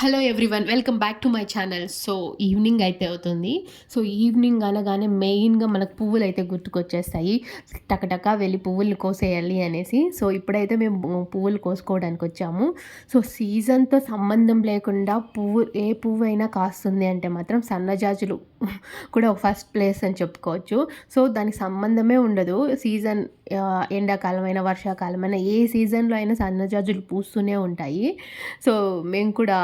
Hello everyone welcome back to my channel. So evening అయితే అవుతుంది. So evening అనగానే మెయిన్గా మనకు పువ్వులు అయితే గుర్తుకొచ్చేస్తాయి. టకటక వెళ్ళి పువ్వులు కోసేయాలి అనేసి. సో ఇప్పుడైతే మేము పువ్వులు కోసుకోవడానికి వచ్చాము. సో సీజన్తో సంబంధం లేకుండా పువ్వు ఏ పువ్వు అయినా కాస్తుంది అంటే మాత్రం సన్నజాజులు కూడా ఒక ఫస్ట్ ప్లేస్ అని చెప్పుకోవచ్చు. సో దానికి సంబంధమే ఉండదు. సీజన్ ఎండాకాలమైన వర్షాకాలమైన ఏ సీజన్లో అయినా సన్నజాజులు పూస్తూనే ఉంటాయి. సో మేము కూడా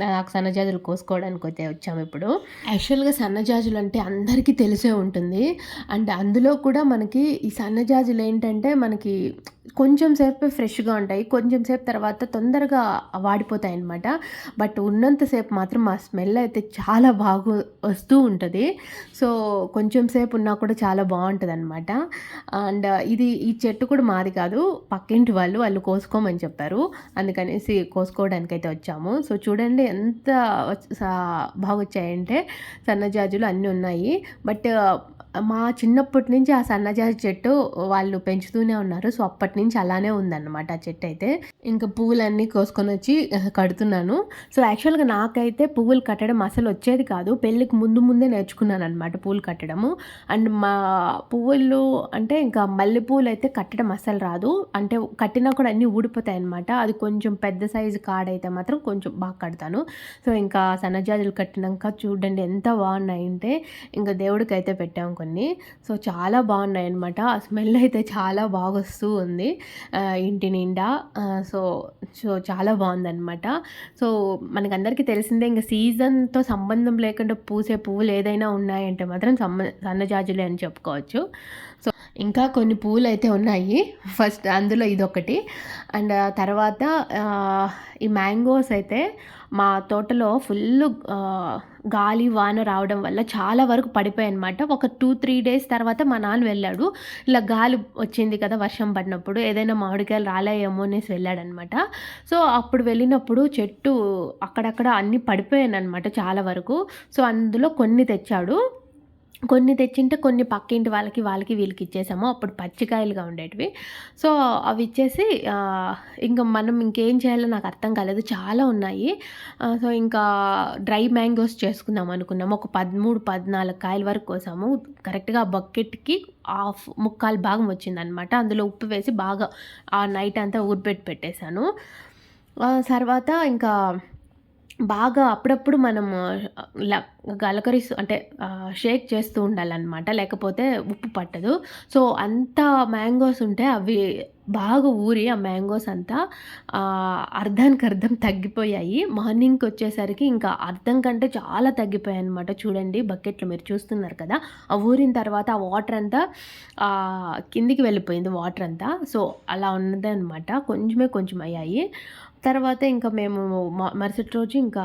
నాకు సన్నజాజులు కోసుకోవడానికి అయితే వచ్చాము ఇప్పుడు. యాక్చువల్గా సన్నజాజులు అంటే అందరికీ తెలిసే ఉంటుంది. అండ్ అందులో కూడా మనకి ఈ సన్నజాజులు ఏంటంటే మనకి కొంచెం సేపు ఫ్రెష్గా ఉంటాయి. కొంచెం సేపు తర్వాత తొందరగా వాడిపోతాయి అన్నమాట బట్ ఉన్నంతసేపు మాత్రం ఆ స్మెల్ అయితే చాలా బాగా వస్తూ ఉంటుంది. సో కొంచెం సేపు ఉన్నా కూడా చాలా బాగుంటుంది అనమాట అండ్ ఇది ఈ చెట్టు కూడా మాది కాదు. పక్కింటి వాళ్ళు వాళ్ళు కోసుకోమని చెప్పారు. అందుకనేసి కోసుకోవడానికి అయితే వచ్చాము. సో చూడండి ఎంత బాగా వచ్చాయంటే సన్నజాజులు అన్నీ ఉన్నాయి. బట్ మా చిన్నప్పటి నుంచి ఆ సన్నజాజి చెట్టు వాళ్ళు పెంచుతూనే ఉన్నారు. సో అప్పటి నుంచి అలానే ఉందన్నమాట ఆ చెట్టు అయితే. ఇంకా పువ్వులన్నీ కోసుకొని వచ్చి కడుతున్నాను. సో యాక్చువల్గా నాకైతే పువ్వులు కట్టడం అసలు వచ్చేది కాదు. పెళ్ళికి ముందు ముందే నేర్చుకున్నాను అనమాట పువ్వులు కట్టడము. అండ్ మా పువ్వులు అంటే ఇంకా మల్లెపూలు అయితే కట్టడం అసలు రాదు. అంటే కట్టినా కూడా అన్నీ ఊడిపోతాయి అనమాట అది కొంచెం పెద్ద సైజు కాడైతే మాత్రం కొంచెం బాగా కడతాను. సో ఇంకా సన్నజాజులు కట్టినాక చూడండి ఎంత బాగున్నాయంటే ఇంకా దేవుడికి అయితే పెట్టాము కొన్ని. సో చాలా బాగున్నాయి అనమాట ఆ స్మెల్ అయితే చాలా బాగా వస్తూ ఉంది. ఇంటి నిండా. సో సో చాలా బాగుందనమాట సో మనకందరికీ తెలిసిందే ఇంకా సీజన్తో సంబంధం లేకుండా పూసే పువ్వులు ఏదైనా ఉన్నాయంటే మాత్రం సమ్మ సన్నజాజులే అని చెప్పుకోవచ్చు. సో ఇంకా కొన్ని పూలు అయితే ఉన్నాయి. ఫస్ట్ అందులో ఇదొకటి. అండ్ తర్వాత ఈ మ్యాంగోస్ అయితే మా తోటలో ఫుల్ గాలి వాన రావడం వల్ల చాలా వరకు పడిపోయాయి అనమాట ఒక టూ త్రీ డేస్ తర్వాత మా నాన్న వెళ్ళాడు. ఇలా గాలి వచ్చింది కదా వర్షం పడినప్పుడు ఏదైనా మామిడికాయలు రాలేయేమో అనేసి వెళ్ళాడనమాట సో అప్పుడు వెళ్ళినప్పుడు చెట్టు అక్కడక్కడ అన్నీ పడిపోయాను అనమాట చాలా వరకు. సో అందులో కొన్ని తెచ్చాడు. కొన్ని తెచ్చింటే కొన్ని పక్కింటి వాళ్ళకి వాళ్ళకి వీళ్ళకి ఇచ్చేసాము. అప్పుడు పచ్చికాయలుగా ఉండేటివి. సో అవి ఇచ్చేసి ఇంకా మనం ఇంకేం చేయాలో నాకు అర్థం కాలేదు. చాలా ఉన్నాయి. సో ఇంకా డ్రై మ్యాంగోస్ చేసుకుందాం అనుకున్నాము. ఒక పదమూడు పద్నాలుగు కాయల వరకు కోసాము. కరెక్ట్గా ఆ బకెట్కి హాఫ్ ముక్కాలు భాగం వచ్చిందనమాట. అందులో ఉప్పు వేసి బాగా ఆ నైట్ అంతా ఊరిపెట్టి పెట్టేశాను. తర్వాత ఇంకా బాగా అప్పుడప్పుడు మనము ల గలకరిస్తూ అంటే షేక్ చేస్తూ ఉండాలన్నమాట. లేకపోతే ఉప్పు పట్టదు. సో అంత మ్యాంగోస్ ఉంటే అవి బాగా ఊరి ఆ మ్యాంగోస్ అంతా అర్ధానికి అర్థం తగ్గిపోయాయి. మార్నింగ్కి వచ్చేసరికి ఇంకా అర్థం కంటే చాలా తగ్గిపోయాయి అనమాట చూడండి బకెట్లు మీరు చూస్తున్నారు కదా. ఆ ఊరిన తర్వాత ఆ వాటర్ అంతా కిందికి వెళ్ళిపోయింది వాటర్ అంతా. సో అలా ఉన్నది అనమాట కొంచెమే కొంచెం అయ్యాయి. తర్వాత ఇంకా మేము మరుసటి రోజు ఇంకా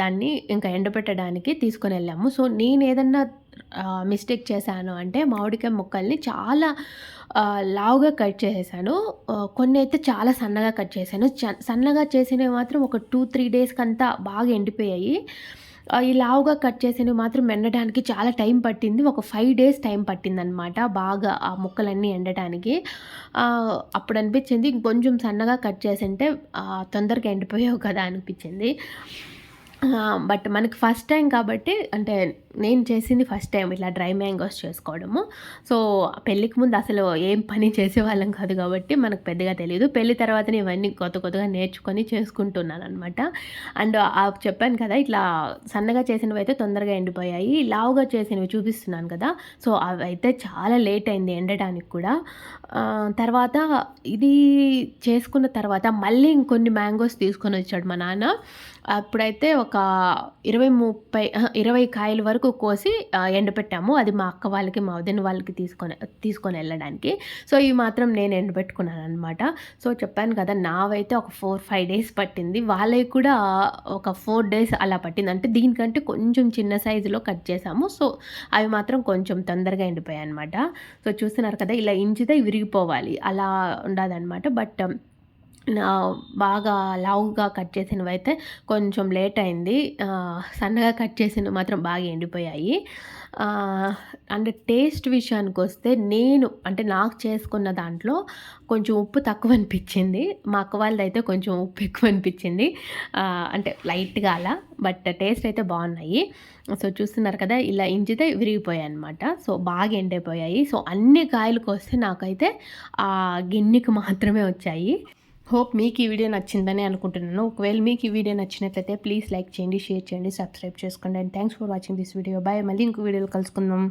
దాన్ని ఇంకా ఎండబెట్టడానికి తీసుకొని వెళ్ళాము. సో నేను ఏదన్నా మిస్టేక్ చేశాను అంటే మామిడికాయ ముక్కల్ని చాలా లావుగా కట్ చేసేసాను. కొన్ని అయితే చాలా సన్నగా కట్ చేశాను. సన్నగా చేసినవి మాత్రం ఒక టూ త్రీ డేస్కి అంతా బాగా ఎండిపోయాయి. ఈ లావుగా కట్ చేసినవి మాత్రం ఎండడానికి చాలా టైం పట్టింది. ఒక ఫైవ్ డేస్ టైం పట్టిందనమాట బాగా ఆ ముక్కలన్నీ ఎండటానికి. అప్పుడు అనిపించింది కొంచెం సన్నగా కట్ చేసింటే తొందరగా ఎండిపోయావు కదా అనిపించింది. బట్ మనకి ఫస్ట్ టైం కాబట్టి అంటే నేను చేసింది ఫస్ట్ టైం ఇట్లా డ్రై మ్యాంగోస్ చేసుకోవడము. సో పెళ్ళికి ముందు అసలు ఏం పని చేసేవాళ్ళం కాదు కాబట్టి మనకు పెద్దగా తెలియదు పెళ్ళి తర్వాత ఇవన్నీ కొత్త కొత్తగా నేర్చుకొని చేసుకుంటున్నాను అనమాట అండ్ చెప్పాను కదా ఇట్లా సన్నగా చేసినవి అయితే తొందరగా ఎండిపోయాయి. లావుగా చేసినవి చూపిస్తున్నాను కదా. సో అవి అయితే చాలా లేట్ అయింది ఎండడానికి కూడా. తర్వాత ఇది చేసుకున్న తర్వాత మళ్ళీ ఇంకొన్ని మ్యాంగోస్ తీసుకొని వచ్చాడు మా నాన్న. అప్పుడైతే ఒక ఇరవై ముప్పై ఇరవై కాయల వరకు కోసి ఎండబెట్టాము. అది మా అక్క వాళ్ళకి మా వదిన వాళ్ళకి తీసుకొని తీసుకొని వెళ్ళడానికి. సో ఇవి మాత్రం నేను ఎండబెట్టుకున్నాను అనమాట సో చెప్పాను కదా నావైతే ఒక ఫోర్ ఫైవ్ డేస్ పట్టింది. వాళ్ళకి కూడా ఒక ఫోర్ డేస్ అలా పట్టింది. అంటే దీనికంటే కొంచెం చిన్న సైజులో కట్ చేసాము. సో అవి మాత్రం కొంచెం తొందరగా ఎండిపోయాయి అనమాట సో చూస్తున్నారు కదా ఇలా ఇంచితే విరిగిపోవాలి. అలా ఉండదన్నమాట. బట్ బాగా లావుగా కట్ చేసినవి అయితే కొంచెం లేట్ అయింది. సన్నగా కట్ చేసినవి మాత్రం బాగా ఎండిపోయాయి. అండ్ అంటే టేస్ట్ విషయానికి వస్తే నేను అంటే నాకు చేసుకున్న దాంట్లో కొంచెం ఉప్పు తక్కువ అనిపించింది మా అక్క వాళ్ళది అయితే కొంచెం ఉప్పు ఎక్కువ అనిపించింది అంటే లైట్గా అలా బట్ టేస్ట్ అయితే బాగున్నాయి. సో చూస్తున్నారు కదా ఇలా ఇంచితే విరిగిపోయాయి అనమాట సో బాగా ఎండిపోయాయి. సో అన్ని కాయలకు వస్తే నాకైతే ఆ గిన్నెకి మాత్రమే వచ్చాయి. హోప్ మీకు ఈ వీడియో నచ్చిందని అనుకుంటున్నాను. ఒకవేళ మీకు ఈ వీడియో నచ్చినట్లయితే ప్లీజ్ లైక్ చేయండి షేర్ చేయండి సబ్స్క్రైబ్ చేసుకోండి. And thanks for watching this video. Bye. మళ్ళీ ఇంకో వీడియోలో కలుసుకుందాం.